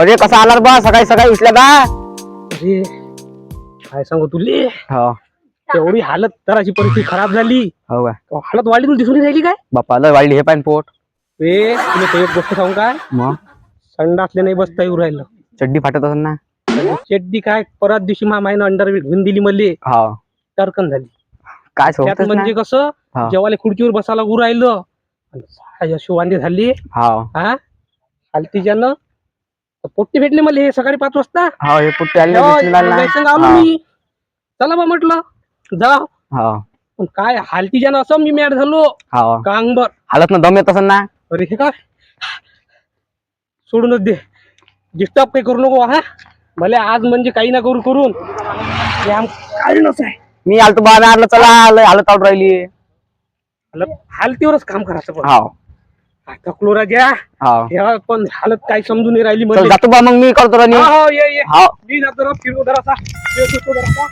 अरे कसा आला रे बा? सकाळी सकाळी उठल्या का अरे काय सांगू तुले? हो. एवढी हालत तराची परिस्थिती खराब झाली. हो अहो, हालत वाढली तुला दिसून नाही राहिली काय? बाप्पा लय वाढली हे पाहिजे पोट. ए तुला ते एक गोष्ट सांगू काय? मग? संडासले नाही बसता येऊ राहिलं. चड्डी फाटत असेल ना? चड्डी काय? परत दिवशी मा मायनं अंडर घेऊन दिली मले. हो. टरकन झाली. काय त्यात सोबतच म्हणजे कसं? हा. जेवायला खुर्चीवर बसायला उभं राहिलं. आणि साय अशी वांदे झाली. हो. हा? तर पोट्टी भेटली मला हे सकाळी पाच वाजता. हो हे आले दिसले ना आलो हा. मी. चला बा म्हटलं. जा. हो. पण काय हालतीच्यानं असं मी मॅड झालो. हो. कांगबर हालत ना दम येत असेल ना? अरे हे काय? सोडूनच दे. डिस्टर्ब काही करू नको हा? मला आज म्हणजे काही ना करू करून. हे आम काढणंच आहे मी आलतो बा आणलं चला लय हालत आऊट राहिली. हालत हालतीवरच काम करायचं पण हो काय राजा हो हे पण हालत काही समजून नाही राहिली चल म्हणजे जातो बा मग मी करतो रनिंग हो ये ये. हो मी जातो फिरतो जरासा. फिरतो जरासा.